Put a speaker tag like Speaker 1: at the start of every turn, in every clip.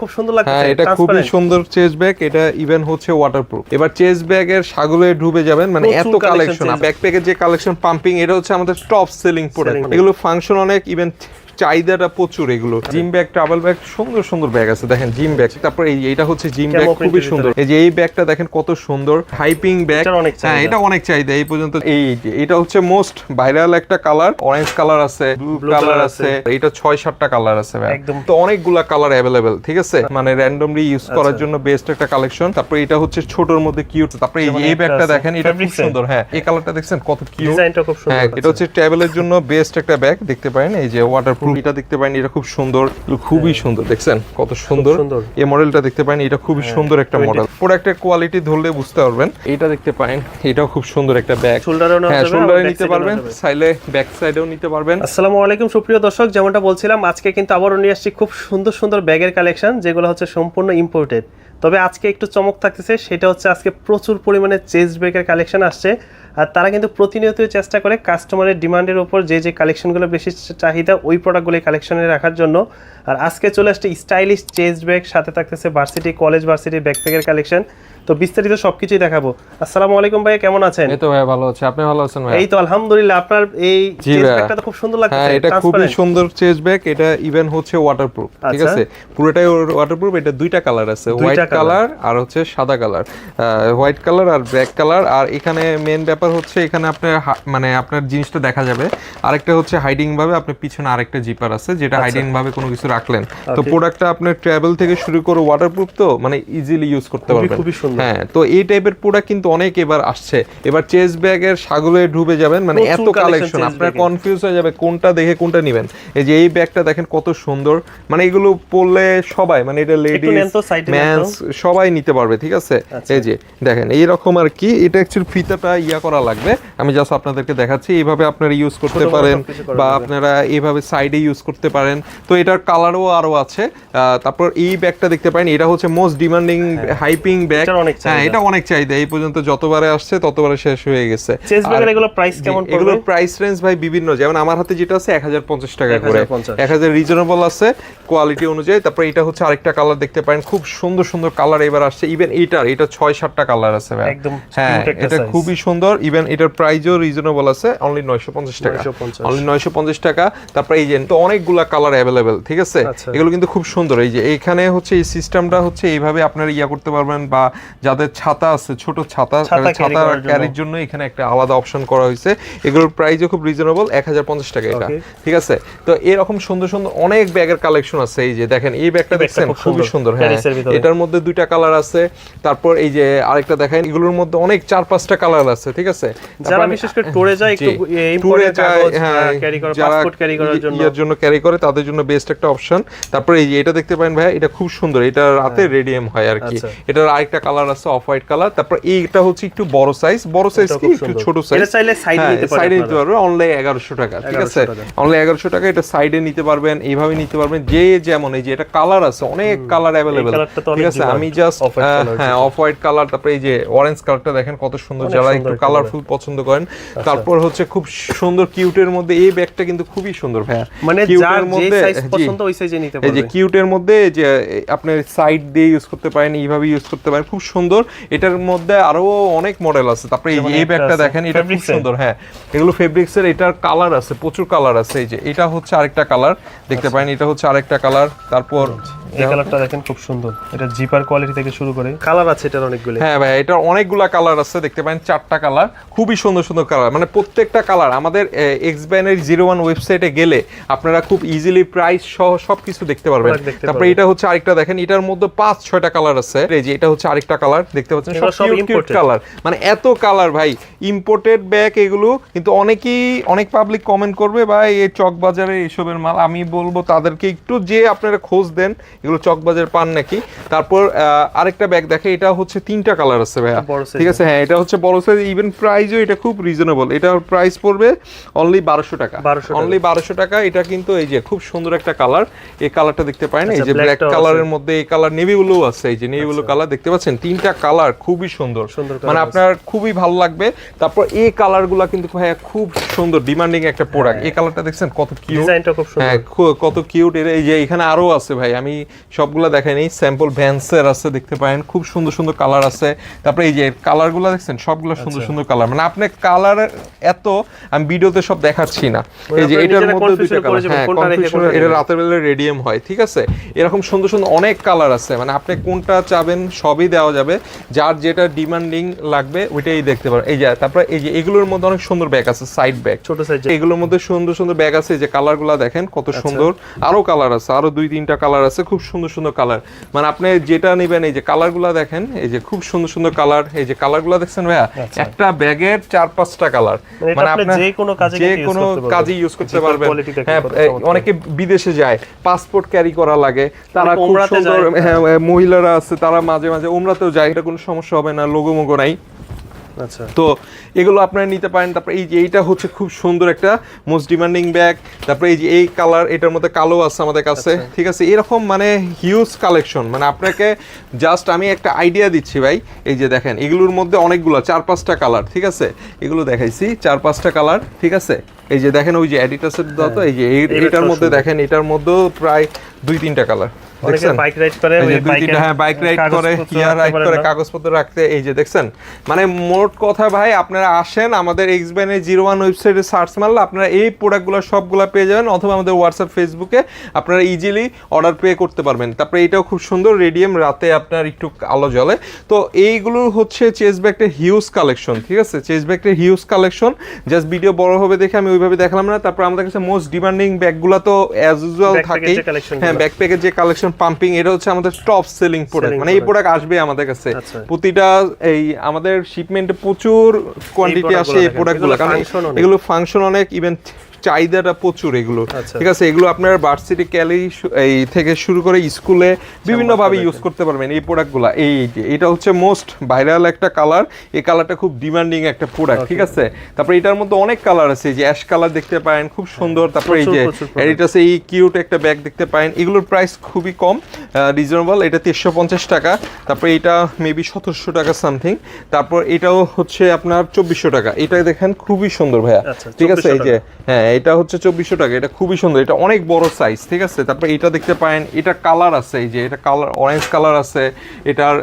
Speaker 1: খুব সুন্দর লাগছে
Speaker 2: হ্যাঁ এটা খুবই সুন্দর চেস ব্যাগ এটা ইভেন হচ্ছে ওয়াটারপ্রুফ এবার চেস ব্যাগের সাগরে ডুবে যাবেন মানে এত কালেকশন ব্যাকপ্যাকের যে কালেকশন পাম্পিং এটা হচ্ছে আমাদের টপ সেলিং প্রোডাক্ট এগুলো ফাংশন অনেক ইভেন চাহিদাটা প্রচুর এগুলো। জিম ব্যাগ ট্রাভেল ব্যাগ সুন্দর সুন্দর ব্যাগ আছে। দেখেন জিম ব্যাগ। তারপর এই এইটা হচ্ছে জিম ব্যাগ খুবই সুন্দর। এই যে এই ব্যাগটা দেখেন কত সুন্দর। হাইপিং ব্যাগ হ্যাঁ এটা অনেক চাহিদা এই পর্যন্ত। এই যে এটা হচ্ছে মোস্ট ভাইরাল একটা কালার অরেঞ্জ কালার আছে ব্লু কালার আছে। এটা ছয় সাতটা কালার আছে। তো অনেকগুলা কালার অ্যাভেলেবেল ঠিক আছে? মানে র্যান্ডমলি ইউজ করার জন্য বেস্ট একটা কালেকশন তারপর এটা হচ্ছে ছোটর মধ্যে কিউট তারপরে এই এই ব্যাগটা দেখেন এটা খুব সুন্দর হ্যাঁ। এই কালারটা দেখছেন কত কিউট
Speaker 1: ডিজাইনটা খুব সুন্দর
Speaker 2: হ্যাঁ এটা হচ্ছে ট্রাভেলের জন্য বেস্ট একটা ব্যাগ দেখতে পারেন। এই যে ওয়াটারপ্রুফ এটা দেখতে পারেন এটা খুব সুন্দর খুবই সুন্দর দেখছেন? কত সুন্দর। এই মডেলটা দেখতে পারেন এটা খুবই সুন্দর একটা মডেল প্রোডাক্টের কোয়ালিটি ধরলে বুঝতে পারবেন। এটা দেখতে পারেন এটাও খুব সুন্দর একটা ব্যাগ হ্যাঁ শোল্ডারে নিতে পারবেন চাইলে ব্যাক সাইডেও নিতে পারবেন।
Speaker 1: আসসালামু আলাইকুম সুপ্রিয় দর্শক যেমনটা বলছিলাম আজকে কিন্তু আবারও নিয়ে আসছি খুব সুন্দর সুন্দর ব্যাগের কালেকশন যেগুলো হচ্ছে সম্পূর্ণ ইম্পোর্টেড তবে আজকে একটু চমক থাকতেছে সেটা হচ্ছে আজকে প্রচুর পরিমাণে চেস্ট ব্যাগের কালেকশন আসছে। আর তারা কিন্তু প্রতিনিয়তই চেষ্টা করে কাস্টমারের ডিমান্ডের উপর যে যে কালেকশনগুলো বেশি চাহিদা ওই প্রোডাক্টগুলো কালেকশনে রাখার জন্য। আর আজকে চলে আসছে স্টাইলিশ চেস্ট ব্যাগ সাথে থাকতেছে ভার্সিটি কলেজ ভার্সিটি ব্যাকপ্যাকের কালেকশন তো বিস্তারিত সবকিছুই দেখাবো। আসসালামু আলাইকুম ভাই কেমন আছেন?
Speaker 2: এই তো ভাই ভালো আছে। আপনি ভালো আছেন ভাই
Speaker 1: এই তো আলহামদুলিল্লাহ আপনার এই চেস্ট ব্যাগটা তো খুব সুন্দর লাগছে
Speaker 2: হ্যাঁ এটা খুবই সুন্দর চেস্ট ব্যাগ এটা ইভেন হচ্ছে ওয়াটারপ্রুফ ঠিক
Speaker 1: আচ্ছা।
Speaker 2: আছে? পুরোটাই ওয়াটারপ্রুফ এটা দুইটা কালার আছে হোয়াইট কালার আর হচ্ছে সাদা কালার হোয়াইট কালার আর ব্ল্যাক কালার আর এখানে মেন ব্যাপার হচ্ছে এখানে আপনার মানে আপনার জিনিসটা দেখা যাবে। আরেকটা হচ্ছে হাইডিং ভাবে আপনার পিছনে আরেকটা জিপার আছে যেটা হাইডিং ভাবে কোনো কিছু রাখলেন। তো
Speaker 1: আচ্ছা।
Speaker 2: প্রোডাক্টটা আপনার ট্রাভেল থেকে শুরু করে ওয়াটারপ্রুফ তো মানে ইজিলি ইউজ করতে পারবেন।
Speaker 1: খুবই সুন্দর।
Speaker 2: হ্যাঁ তো এই টাইপের প্রোডাক্ট কিন্তু অনেক এবার আসছে। এবার চেস্ট ব্যাগের সাগরে ডুবে যাবেন মানে এত কালেকশন আপনার কনফিউজ হয়ে যাবে কোনটা দেখে কোনটা নেবেন। এই যে এই ব্যাগটা দেখেন কত সুন্দর। মানে এগুলো পরলে সবাই মানে এটা
Speaker 1: নেন
Speaker 2: ম্যানস সবাই নিতে পারবে ঠিক আছে?
Speaker 1: আচ্ছা।
Speaker 2: এই যে দেখেন এইরকম আর কি। এটা অ্যাকচুয়ালি ফিতাটা ইয়া করা লাগবে। আমি জাস্ট আপনাদেরকে দেখাচ্ছি এইভাবে আপনারা ইউজ করতে পারেন বা আপনারা এইভাবে সাইডে ইউজ করতে পারেন। তো এটার কালারও আরও আছে। তারপর এই ব্যাগটা দেখতে পারেন এটা হচ্ছে মোস্ট ডিমান্ডিং হাইপিং ব্যাগ হ্যাঁ এটা অনেক চাহিদা। এই পর্যন্ত যতবারে আসছে ততবারে শেষ হয়ে গেছে।
Speaker 1: এগুলো কেমন
Speaker 2: প্রাইস রেঞ্জ ভাই বিভিন্ন। যেমন আমার হাতে যেটা আছে এক হাজার পঞ্চাশ টাকা করে। এক হাজার রিজনেবল আছে কোয়ালিটি অনুযায়ী। তারপরে এটা হচ্ছে আরেকটা কালার দেখতে পারেন খুব সুন্দর সুন্দর কালার এবার আসছে। ইভেন এটার এটা ছয় সাতটা কালার আছে ভাই।
Speaker 1: একদম
Speaker 2: হ্যাঁ এটা খুবই সুন্দর। ইভেন এটার প্রাইসও রিজনেবল আছে অনলি নয়শো পঞ্চাশ টাকা। অনলি নয়শো পঞ্চাশ টাকা। তারপরে এই যে তো অনেকগুলা কালার অ্যাভেলেবেল ঠিক আছে?
Speaker 1: আচ্ছা।
Speaker 2: এগুলো কিন্তু খুব সুন্দর। এই যে এখানে হচ্ছে এই সিস্টেমটা হচ্ছে এইভাবে আপনারা ইয়া করতে পারবেন বা যাদের ছাতা আছে ছোট ছাতা
Speaker 1: ছাতা।
Speaker 2: ক্যারির জন্য। এখানে একটা আলাদা অপশন করা হয়েছে। এগুলোর প্রাইসও খুব রিজনেবল এক হাজার পঞ্চাশ টাকা এটা ঠিক আছে? তো এরকম সুন্দর সুন্দর অনেক ব্যাগের কালেকশন আছে। এই যে দেখেন এই ব্যাগটা দেখছেন? খুবই
Speaker 1: সুন্দর,
Speaker 2: হ্যাঁ। এটার মধ্যে দুইটা কালার আছে। তারপর এই যে আরেকটা দেখেন এগুলোর মধ্যে অনেক চার পাঁচটা কালার আছে ঠিক আছে?
Speaker 1: যারা বিশেষ করে ট্যুরে যায় একটু ইম্পোর্টেড কাগজ
Speaker 2: হ্যাঁ,
Speaker 1: ক্যারি করা পাসপোর্ট ক্যারি করার জন্য।
Speaker 2: ক্যারি করে তাদের জন্য বেস্ট একটা অপশন তারপরে এই যে এটা দেখতে পারেন ভাই এটা খুব সুন্দর এটা রাতে রেডিয়াম হয় আর কি।
Speaker 1: আচ্ছা।
Speaker 2: এটার আরেকটা কালার আছে অফ হোয়াইট কালার তারপর এইটা হচ্ছে একটু বড় সাইজ বড় সাইজ কি একটু ছোট সাইজ
Speaker 1: এটা চাইলে side এ নিতে পারেন
Speaker 2: সাইডে নিতে
Speaker 1: আপনারা।
Speaker 2: পারবে অনলি এগারোশো টাকা ঠিক আছে?
Speaker 1: 1100 টাকা।
Speaker 2: এটা সাইডে নিতে পারবেন এইভাবে নিতে পারবেন যে যেমন এই যে এটা কালার আছে অনেক কালার অ্যাভেলেবেল ঠিক আছে? আমি জাস্ট হ্যাঁ অফ হোয়াইট কালার তারপরে এই যে অরেঞ্জ কালারটা দেখেন কত সুন্দর যারা একটু
Speaker 1: একটা
Speaker 2: কালারফুল পছন্দ করেন। তারপর হচ্ছে খুব সুন্দর কিউটের মধ্যে এই ব্যাগটা কিন্তু খুবই সুন্দর ভাইয়া।
Speaker 1: মানে যার যে সাইজ পছন্দ ওই সাইজে নিতে
Speaker 2: এই যে কিউটের মধ্যে যে আপনার সাইড দিয়ে ইউজ করতে পারেন এইভাবে ইউজ করতে পারেন খুব সুন্দর। এটার মধ্যে আরও অনেক মডেল আছে। তারপরে এই এই ব্যাগটা দেখেন এটা খুব সুন্দর হ্যাঁ। এগুলো ফেব্রিক্স এর এটার কালার আছে প্রচুর কালার আছে। এই যে এটা হচ্ছে আরেকটা কালার দেখতে পারেন এটা হচ্ছে আরেকটা কালার তারপর
Speaker 1: এই কালারটা দেখেন খুব সুন্দর। এটা জিপার কোয়ালিটি থেকে শুরু করে। কালার আছে এটার অনেকগুলো।
Speaker 2: হ্যাঁ ভাই এটার অনেকগুলা কালার আছে দেখতে পারেন চারটা কালার খুবই সুন্দর সুন্দর কালার মানে প্রত্যেকটা কালার আমাদের এক্স ব্যানের জিরো ওয়ান ওয়েবসাইটে গেলে আপনারা খুব ইজিলি প্রাইস সহ সবকিছু দেখতে পারবেন। তারপরে এটা হচ্ছে আরেকটা দেখেন এটার মধ্যে পাঁচ ছয়টা কালার আছে। এই যে এটা হচ্ছে আরেকটা কালার দেখতে পাচ্ছেন সব
Speaker 1: সব
Speaker 2: কিউট কালার মানে এত কালার ভাই ইম্পোর্টেড ব্যাগ এগুলো কিন্তু অনেকেই অনেক পাবলিক কমেন্ট করবে ভাই এই চক বাজারে এইসবের মাল আমি বলব তাদেরকে একটু যে আপনারা খোঁজ দেন এগুলো চক বাজার পান নাকি? তারপর আরেকটা ব্যাগ দেখে এটা হচ্ছে তিনটা কালার আছে ভাইয়া। ঠিক আছে? হ্যাঁ এটা হচ্ছে বড় সাইজ ইভেন প্রাইসও এটা খুব রিজনেবল এটার প্রাইস পড়বে অনলি বারোশো টাকা।
Speaker 1: 1200 টাকা।
Speaker 2: অনলি বারোশো টাকা এটা কিন্তু এই যে খুব সুন্দর একটা কালার এই কালারটা দেখতে পারেন এই
Speaker 1: আচ্ছা,
Speaker 2: যে ব্ল্যাক কালারের মধ্যে এই কালার নেভি ব্লু আছে এই যে নেভি ব্লু কালার দেখতে পাচ্ছেন? তিনটা কালার খুবই সুন্দর।
Speaker 1: সুন্দর
Speaker 2: মানে আপনার খুবই ভালো লাগবে। তারপর এই কালারগুলো কিন্তু ভাইয়া খুব সুন্দর ডিমান্ডিং একটা প্রোডাক্ট এই কালারটা দেখছেন কত কিউট
Speaker 1: ডিজাইনটা খুব সুন্দর।
Speaker 2: হ্যাঁ কত কিউট এই যে এখানে আরও আছে ভাই আমি সবগুলো দেখাই নেই। স্যাম্পল ভ্যান্সের আছে দেখতে পারেন। খুব সুন্দর সুন্দর কালার আছে। তারপরে এই যে কালারগুলো দেখছেন সবগুলো সুন্দর সুন্দর কালার মানে আপনি কালার এত আমি ভিডিওতে সব দেখাচ্ছি না। এই যে এটার মধ্যে দুইটা কালার হ্যাঁ
Speaker 1: কোনটা রেখে
Speaker 2: confusion- এটা রাতের বেলা রেডিয়াম হয় ঠিক আছে? এরকম সুন্দর সুন্দর অনেক কালার আছে। মানে আপনি কোনটা চাবেন সবই দেওয়া যাবে। যার যেটা ডিমান্ডিং লাগবে ওইটাই দেখতে পারেন। এই যে তারপরে এই যে এগুলোর মধ্যে অনেক সুন্দর ব্যাগ আছে সাইড ব্যাগ
Speaker 1: ছোট সাইজ
Speaker 2: এগুলোর মধ্যে সুন্দর সুন্দর ব্যাগ আছে এই যে কালারগুলো দেখেন কত
Speaker 1: আচ্ছা।
Speaker 2: সুন্দর। আরও কালার আছে আরও দুই তিনটা কালার আছে খুব সুন্দর সুন্দর কালার মানে আপনি যেটা নেবেন এই যে কালারগুলো দেখেন এই যে খুব সুন্দর সুন্দর কালার এই যে কালারগুলো দেখছেন ভাইয়া একটা ব্যাগের চার পাঁচটা কালার
Speaker 1: মানে আপনি যে কোনো কাজে
Speaker 2: যে কোনো কাজে ইউজ করতে পারবেন। হ্যাঁ। অনেকে বিদেশে যায় পাসপোর্ট ক্যারি করা লাগে। তারা
Speaker 1: অনেকে
Speaker 2: খুব সুন্দর হ্যাঁ মহিলারা আছে তারা মাঝে মাঝে উমরাতেও যায় এটা কোনো সমস্যা হবে না লোগো মোগো নাই।
Speaker 1: আচ্ছা
Speaker 2: তো এগুলো আপনারা নিতে পারেন তারপরে এই যে এইটা হচ্ছে খুব সুন্দর একটা মোস্ট ডিমান্ডিং ব্যাগ তারপরে এই যে এই কালার এটার মধ্যে কালো আছে আমাদের কাছে
Speaker 1: আচ্ছা।
Speaker 2: ঠিক আছে? এরকম মানে হিউজ কালেকশন মানে আপনাকে জাস্ট আমি একটা আইডিয়া দিচ্ছি ভাই এই যে দেখেন এগুলোর মধ্যে অনেকগুলো চার পাঁচটা কালার ঠিক আছে? এগুলো দেখাইছি চার পাঁচটা কালার ঠিক আছে? এই যে দেখেন ওই যে অ্যাডিটাসের দাও তো এই যে এটার মধ্যে দেখেন এটার মধ্যেও প্রায় দুই তিনটা কালার
Speaker 1: বাইক রাইড করে
Speaker 2: হ্যাঁ বাইক রাইড করে
Speaker 1: কাগজপত্র
Speaker 2: কিয়া
Speaker 1: রাখতে
Speaker 2: রাইড
Speaker 1: পারেন
Speaker 2: করে
Speaker 1: না।
Speaker 2: কাগজপত্র রাখতে এই যে দেখছেন? মানে মোট কথা ভাই আপনারা আসেন আমাদের এক্স ব্যানের জিরো ওয়ান ওয়েবসাইটে সার্চ মারলে আপনারা এই প্রোডাক্টগুলো সবগুলো পেয়ে যাবেন অথবা আমাদের হোয়াটসঅ্যাপ ফেসবুকে আপনারা ইজিলি অর্ডার পে করতে পারবেন। তারপরে এটাও খুব সুন্দর রেডিয়াম রাতে আপনার একটু আলো জ্বলে তো এইগুলো হচ্ছে চেস ব্যাগটের হিউজ কালেকশন ঠিক আছে? চেস ব্যাগটের হিউজ কালেকশন জাস্ট ভিডিও বড় হবে দেখে আমি ওইভাবে দেখালাম না। তারপর আমাদের কাছে মোস্ট ডিমান্ডিং ব্যাগগুলো তো অ্যাজ ইউজুয়াল থাকেই। হ্যাঁ। ব্যাকপ্যাকের যে কালেকশন পাম্পিং এটা হচ্ছে আমাদের টপ সেলিং প্রোডাক্ট মানে এই প্রোডাক্ট আসবে আমাদের কাছে।
Speaker 1: আচ্ছা।
Speaker 2: প্রতিটা এই আমাদের শিপমেন্টে প্রচুর কোয়ান্টিটি আসে এই। প্রোডাক্টগুলো কারণ এগুলো ফাংশন অনেক ইভেন চাহিদাটা প্রচুর এগুলো
Speaker 1: আচ্ছা।
Speaker 2: ঠিক আছে এগুলো আপনার ভার্সিটি ক্যালি এই থেকে শুরু করে স্কুলে বিভিন্ন ভাবে ইউজ করতে পারবেন এই প্রোডাক্টগুলো এই যে এটা হচ্ছে মোস্ট ভাইরাল একটা কালার এই কালারটা খুব ডিমান্ডিং একটা প্রোডাক্ট ঠিক আছে? তারপরে এটার মধ্যে অনেক কালার আছে যে অ্যাশ কালার দেখতে পারেন খুব সুন্দর। তারপরে এই যে। এডিটাসে এই কিউট একটা ব্যাগ দেখতে পারেন। এগুলোর প্রাইস খুবই কম রিজনেবল এটা তিনশো পঞ্চাশ টাকা। তারপরে এটা মেবি সতেরোশো টাকা সামথিং তারপর এটাও হচ্ছে আপনার চব্বিশশো টাকা। এটা দেখেন খুবই সুন্দর ভাইয়া।
Speaker 1: আচ্ছা,
Speaker 2: ঠিক আছে এই যে হ্যাঁ এটা হচ্ছে চব্বিশশো টাকা এটা খুবই সুন্দর এটা অনেক বড় সাইজ ঠিক আছে? তারপর এটা দেখতে পারেন এটা কালার আছে এই যে এটা কালার অরেঞ্জ কালার আছে এটার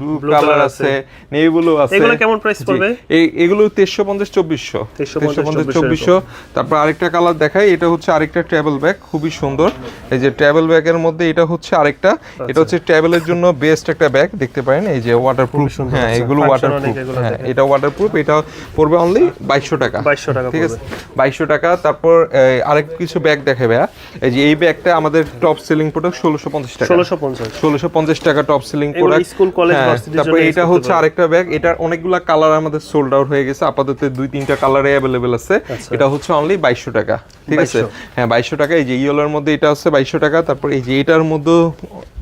Speaker 2: ব্লু কালার আছে। নেভি ব্লু আছে।
Speaker 1: এগুলো কেমন
Speaker 2: জি,
Speaker 1: পড়বে?
Speaker 2: এই এগুলো তেইশশো পঞ্চাশ চব্বিশশো।
Speaker 1: 1350,
Speaker 2: চব্বিশশো তারপর আরেকটা কালার দেখাই এটা হচ্ছে আরেকটা ট্রাভেল ব্যাগ খুবই সুন্দর। এই যে ট্রাভেল ব্যাগের মধ্যে এটা হচ্ছে আরেকটা এটা হচ্ছে ট্রাভেলের জন্য বেস্ট একটা ব্যাগ দেখতে পারেন এই যে ওয়াটারপ্রুফ
Speaker 1: সুন্দর,
Speaker 2: হ্যাঁ
Speaker 1: আচ্ছা,
Speaker 2: এগুলো ওয়াটারপ্রুফ হ্যাঁ এটা ওয়াটারপ্রুফ এটা পড়বে অনলি বাইশশো টাকা
Speaker 1: 2200 টাকা
Speaker 2: ঠিক আছে? বাইশশো টাকা তারপর আরেক কিছু ব্যাগ দেখে ভাইয়া। এই যে এই ব্যাগটা আমাদের টপ সেলিং প্রোডাক্ট ষোলোশো পঞ্চাশ টাকা।
Speaker 1: ষোলোশো পঞ্চাশ।
Speaker 2: ষোলোশো পঞ্চাশ টাকা top selling product
Speaker 1: school, college,
Speaker 2: তারপর এটা হচ্ছে আরেকটা ব্যাগ এটার অনেকগুলা কালার আমাদের সোল্ড আউট হয়ে গেছে। আপাতত দুই তিনটা কালারে অ্যাভেলেবেল আছে।
Speaker 1: আচ্ছা।
Speaker 2: এটা হচ্ছে অনলি বাইশশো টাকা। ঠিক আছে? হ্যাঁ বাইশশো টাকা। এই যে ইয়েলোর মধ্যে এটা আছে বাইশশো টাকা। তারপর এই যে এটার মধ্যে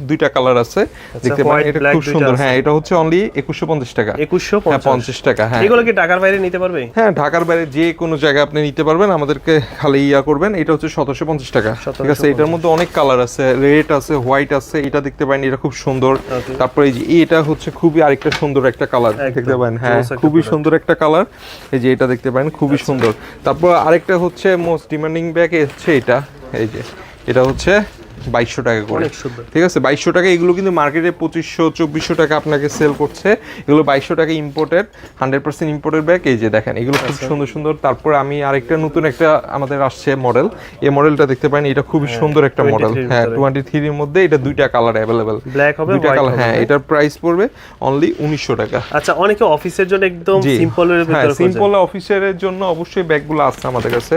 Speaker 2: দুইটা কালার আছে। দেখতে পারেন এটা খুব সুন্দর। হ্যাঁ এটা হচ্ছে অনলি একুশশো পঞ্চাশ টাকা।
Speaker 1: একুশশো
Speaker 2: হ্যাঁ পঞ্চাশ টাকা হ্যাঁ।
Speaker 1: এগুলো কি ঢাকার বাইরে নিতে পারবে?
Speaker 2: হ্যাঁ ঢাকার বাইরে যে কোনো জায়গায় আপনি নিতে পারবেন। আমাদেরকে খালি ইয়া করবেন এটা হচ্ছে সতেরোশো পঞ্চাশ টাকা। ঠিক আছে এটার মধ্যে অনেক কালার আছে রেড আছে হোয়াইট আছে এটা দেখতে পারেন এটা খুব সুন্দর. তারপরে এই যে এটা হচ্ছে খুবই আরেকটা সুন্দর একটা কালার দেখতে পারেন হ্যাঁ খুবই সুন্দর একটা কালার এই যে এটা দেখতে পারেন খুবই
Speaker 1: আচ্ছা।
Speaker 2: সুন্দর। তারপর আরেকটা হচ্ছে মোস্ট ডিমান্ডিং ব্যাগ হচ্ছে এটা এই যে এটা হচ্ছে বাইশশো টাকা করে। ঠিক আছে বাইশশো টাকা এগুলো কিন্তু মার্কেটে পঁচিশশো চব্বিশশো টাকা আপনাকে সেল করছে। এগুলো বাইশশো টাকা imported hundred percent imported bag এই যে দেখেন এগুলো খুব সুন্দর সুন্দর। তারপর আমি আরেকটা নতুন একটা আমাদের আসছে মডেল এই মডেলটা দেখতে পারেন এটা খুবই সুন্দর একটা মডেল হ্যাঁ টোয়েন্টি থ্রির মধ্যে এটা দুইটা কালার অ্যাভেলেবেল
Speaker 1: ব্ল্যাক হবে
Speaker 2: দুইটা কালার হ্যাঁ এটার প্রাইস পড়বে অনলি উনিশশো টাকা।
Speaker 1: আচ্ছা অনেকে অফিসের জন্য একদম
Speaker 2: জি।
Speaker 1: সিম্পলের
Speaker 2: হ্যাঁ সিম্পল অফিসের জন্য অবশ্যই ব্যাগগুলো আছে আমাদের কাছে।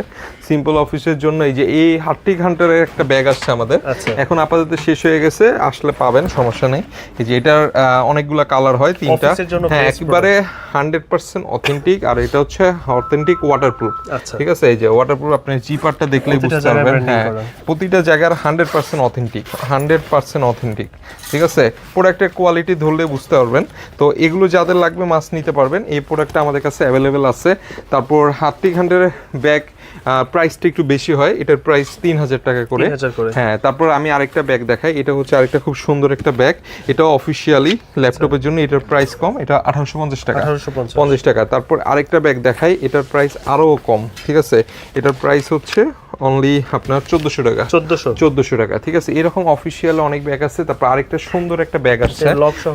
Speaker 2: সিম্পল অফিসের জন্য এই যে এই হার্টিক হান্টারের একটা ব্যাগ আসছে আমাদের।
Speaker 1: আচ্ছা।
Speaker 2: এখন আপাতত শেষ হয়ে গেছে আসলে পাবেন সমস্যা নেই। এই যে এটার অনেকগুলা কালার হয় তিনটা। হ্যাঁ একবারে হান্ড্রেড পার্সেন্ট অথেন্টিক আর এটা হচ্ছে অথেন্টিক ওয়াটারপ্রুফ
Speaker 1: আচ্ছা।
Speaker 2: ঠিক আছে? এই যে ওয়াটারপ্রুফ আপনি জিপারটা দেখলেই
Speaker 1: প্রতিটা
Speaker 2: বুঝতে পারবেন। হ্যাঁ প্রতিটা জায়গার hundred percent authentic hundred percent authentic ঠিক আছে? প্রোডাক্টের কোয়ালিটি ধরলে বুঝতে পারবেন। তো এগুলো যাদের লাগবে মাছ নিতে পারবেন। এই প্রোডাক্টটা আমাদের কাছে অ্যাভেলেবেল আছে। তারপর হার্টিক হান্ড্রেডের ব্যাগ প্রাইসটা একটু বেশি হয় এটার প্রাইস তিন হাজার টাকা করে। হ্যাঁ তারপর আমি আরেকটা ব্যাগ দেখাই এটা হচ্ছে আরেকটা খুব সুন্দর একটা ব্যাগ এটা অফিসিয়ালি ল্যাপটপের জন্য এটার প্রাইস কম এটা আঠারোশো পঞ্চাশ টাকা।
Speaker 1: পঞ্চাশ।
Speaker 2: টাকা। তারপর আরেকটা ব্যাগ দেখাই এটার প্রাইস আরও কম ঠিক আছে? এটার প্রাইস হচ্ছে অনলি আপনার চোদ্দশো টাকা।
Speaker 1: চোদ্দশো।
Speaker 2: চোদ্দশো টাকা ঠিক আছে? এরকম অফিসিয়াল অনেক ব্যাগ আছে। তারপর আরেকটা সুন্দর একটা ব্যাগ আছে।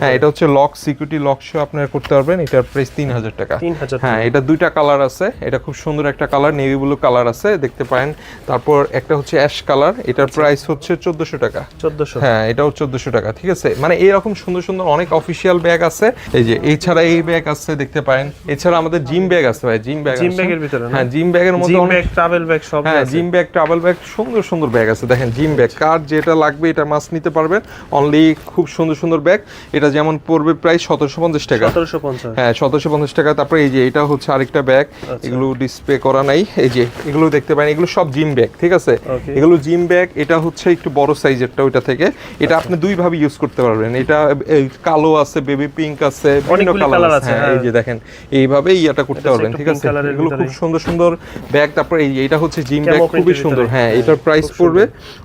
Speaker 2: হ্যাঁ এটা হচ্ছে লক সিকিউরিটি লক সহ আপনারা করতে পারবেন। এটার প্রাইস তিন হাজার টাকা। হ্যাঁ এটা দুইটা কালার আছে। এটা খুব সুন্দর একটা কালার নেভি ব্লু কালার আছে দেখতে পারেন। তারপর একটা হচ্ছে অ্যাশ কালার এটার প্রাইস হচ্ছে চোদ্দশো টাকা।
Speaker 1: চোদ্দশো।
Speaker 2: হ্যাঁ এটাও চোদ্দশো টাকা ঠিক আছে? মানে এরকম সুন্দর সুন্দর অনেক অফিসিয়াল ব্যাগ আছে। এই যে এছাড়া এই ব্যাগ আছে দেখতে পারেন। এছাড়া আমাদের জিম ব্যাগ আছে ভাই জিম ব্যাগ
Speaker 1: জিম ব্যাগের ভিতরে?
Speaker 2: হ্যাঁ জিম ব্যাগের মধ্যে অনেক
Speaker 1: ব্যাগ ট্রাভেল ব্যাগ সব
Speaker 2: হ্যাঁ জিম ব্যাগ ট্রাভেল ব্যাগ সুন্দর সুন্দর ব্যাগ আছে। দেখেন জিম ব্যাগ কার যেটা লাগবে এটা মাছ নিতে পারবেন। অনলি খুব সুন্দর সুন্দর ব্যাগ এটা যেমন পড়বে প্রায় সতেরোশো পঞ্চাশ টাকা। হ্যাঁ সতেরোশো পঞ্চাশ টাকা। তারপরে এই যে এটা হচ্ছে আরেকটা ব্যাগ
Speaker 1: আচ্ছা।
Speaker 2: এগুলো ডিসপ্লে করা নাই। এই যে এগুলো দেখতে পারেন। এগুলো সব জিম ব্যাগ ঠিক আছে? এগুলো জিম ব্যাগ এটা হচ্ছে একটু বড় সাইজেরটা ওইটা থেকে। এটা
Speaker 1: আচ্ছা।
Speaker 2: আপনি দুই ভাবে ইউজ করতে পারবেন। এটা কালো আছে বেবি পিঙ্ক আছে বিভিন্ন কালার আছে। হ্যাঁ, এই
Speaker 1: হ্যাঁ।
Speaker 2: যে দেখেন এইভাবে ইয়াটা করতে পারবেন ঠিক আছে? এগুলো খুব সুন্দর সুন্দর ব্যাগ তারপরে এই এটা হচ্ছে জিম ব্যাগ খুবই সুন্দর হ্যাঁ
Speaker 1: হ্যাঁ,
Speaker 2: এটার প্রাইস পড়বে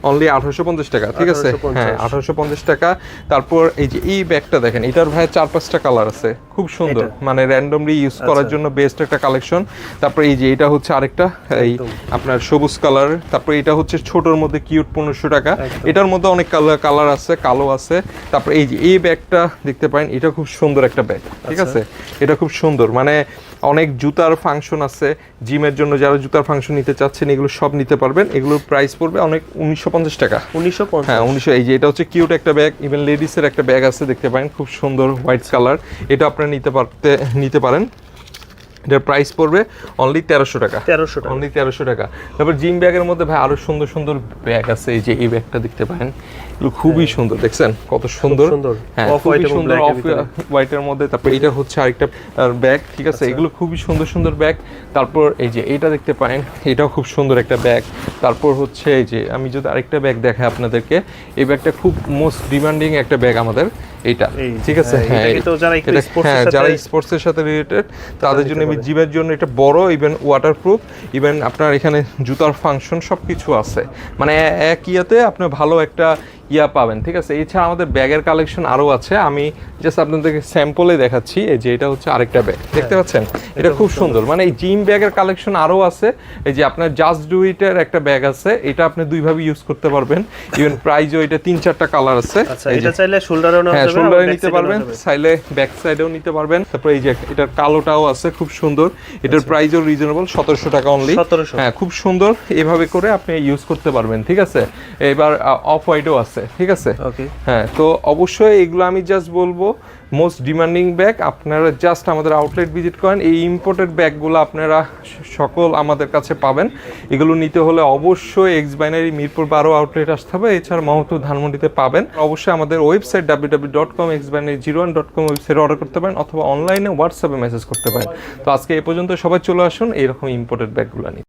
Speaker 2: অনলি আঠারোশো পঞ্চাশ টাকা ঠিক আছে? হ্যাঁ আঠারোশো পঞ্চাশ টাকা। তারপর এই যে এই ব্যাগটা দেখেন এটার ভাই চার পাঁচটা কালার আছে খুব সুন্দর? মানে র্যান্ডমলি ইউজ করার
Speaker 1: আচ্ছা।
Speaker 2: জন্য বেস্ট একটা কালেকশন তারপরে এই যে এটা হচ্ছে আরেকটা এই আপনার সবুজ কালার তারপরে এটা হচ্ছে ছোটর মধ্যে কিউট পনেরোশো টাকা। এটার মধ্যে অনেক কালার কালার আছে কালো আছে। তারপরে এই যে এই ব্যাগটা দেখতে পারেন এটা খুব সুন্দর একটা ব্যাগ ঠিক
Speaker 1: আচ্ছা।
Speaker 2: আছে? এটা খুব সুন্দর। মানে অনেক জুতার ফাংশন আছে জিমের জন্য যারা জুতার ফাংশন নিতে চাচ্ছেন এগুলো সব নিতে পারবেন। এগুলোর প্রাইস পড়বে অনেক উনিশশো পঞ্চাশ টাকা।
Speaker 1: উনিশশো পঞ্চাশ।
Speaker 2: হ্যাঁ উনিশশো এই যে এটা হচ্ছে কিউট একটা ব্যাগ ইভেন লেডিসের একটা ব্যাগ আছে দেখতে পারেন খুব সুন্দর হোয়াইট কালার এটা আপনারা নিতে পারতে নিতে পারেন। এটার প্রাইস পড়বে অনলি তেরোশো টাকা।
Speaker 1: তেরোশো টাকা।
Speaker 2: অনলি তেরোশো টাকা। তারপর জিম ব্যাগের মধ্যে ভাই আরও সুন্দর সুন্দর ব্যাগ আছে এই যে এই ব্যাগটা দেখতে পারেন। এগুলো খুবই সুন্দর দেখছেন? কত সুন্দর।
Speaker 1: সুন্দর।
Speaker 2: হ্যাঁ খুবই সুন্দর অফ। হোয়াইটের মধ্যে। তারপর এটা হচ্ছে আরেকটা ব্যাগ ঠিক আছে? এগুলো খুবই সুন্দর সুন্দর ব্যাগ তারপর এই যে এটা দেখতে পারেন এটাও খুব সুন্দর একটা ব্যাগ তারপর হচ্ছে এই যে আমি যদি আরেকটা ব্যাগ দেখাই আপনাদেরকে এই ব্যাগটা খুব মোস্ট ডিমান্ডিং একটা ব্যাগ আমাদের
Speaker 1: এটা
Speaker 2: ঠিক আছে?
Speaker 1: হ্যাঁ,
Speaker 2: হ্যাঁ
Speaker 1: যারা sports এর
Speaker 2: হ্যাঁ স্পোর্টসের সাথে রিলেটেড তাদের জন্য
Speaker 1: পারে।
Speaker 2: জিমের জন্য এটা বড় ইভেন ওয়াটারপ্রুফ ইভেন আপনার এখানে জুতার ফাংশন সব কিছু আছে মানে এক ইয়াতে আপনার ভালো একটা ইয়া পাবেন ঠিক আছে? এছাড়া আমাদের ব্যাগের কালেকশন আরও আছে। আমি জাস্ট আপনাদেরকে স্যাম্পলে দেখাচ্ছি এই যে এটা হচ্ছে আরেকটা ব্যাগ দেখতে পাচ্ছেন? এটা খুব সুন্দর। মানে এই জিম ব্যাগের কালেকশন আরও আছে। এই যে আপনার জাস্ট ডু ইটের একটা ব্যাগ আছে। এটা আপনি দুইভাবে ইউজ করতে পারবেন। ইভেন প্রাইজও এটা তিন চারটা কালার আছে।
Speaker 1: আচ্ছা এটা চাইলে শোল্ডারও
Speaker 2: হ্যাঁ শোল্ডারে নিতে পারবেন। চাইলে ব্যাক সাইডেও নিতে পারবেন। তারপর এই যে এটার কালোটাও আছে খুব সুন্দর। এটার প্রাইসও রিজনেবল সতেরোশো টাকা অনলি হ্যাঁ খুব সুন্দর। এভাবে করে আপনি ইউজ করতে পারবেন ঠিক আছে? এবার অফ হোয়াইটও আছে। ঠিক আছে?
Speaker 1: ওকে
Speaker 2: হ্যাঁ তো অবশ্যই এগুলো আমি জাস্ট বলব মোস্ট ডিমান্ডিং ব্যাগ আপনারা জাস্ট আমাদের আউটলেট ভিজিট করেন এই ইম্পোর্টেড ব্যাগগুলো আপনারা সকল আমাদের কাছে পাবেন। এগুলো নিতে হলে অবশ্যই এক্স বাইনারি মিরপুর বারো আউটলেট আসতে হবে এছাড়া মহতু ধানমন্ডিতে পাবেন। অবশ্যই আমাদের website W W dot com X binary zero one dot com ওয়েবসাইটে অর্ডার করতে পারেন অথবা অনলাইনে হোয়াটসঅ্যাপে মেসেজ করতে পারেন। তো আজকে এই পর্যন্ত সবাই চলে আসুন এইরকম ইম্পোর্টেড ব্যাগগুলো নিয়ে।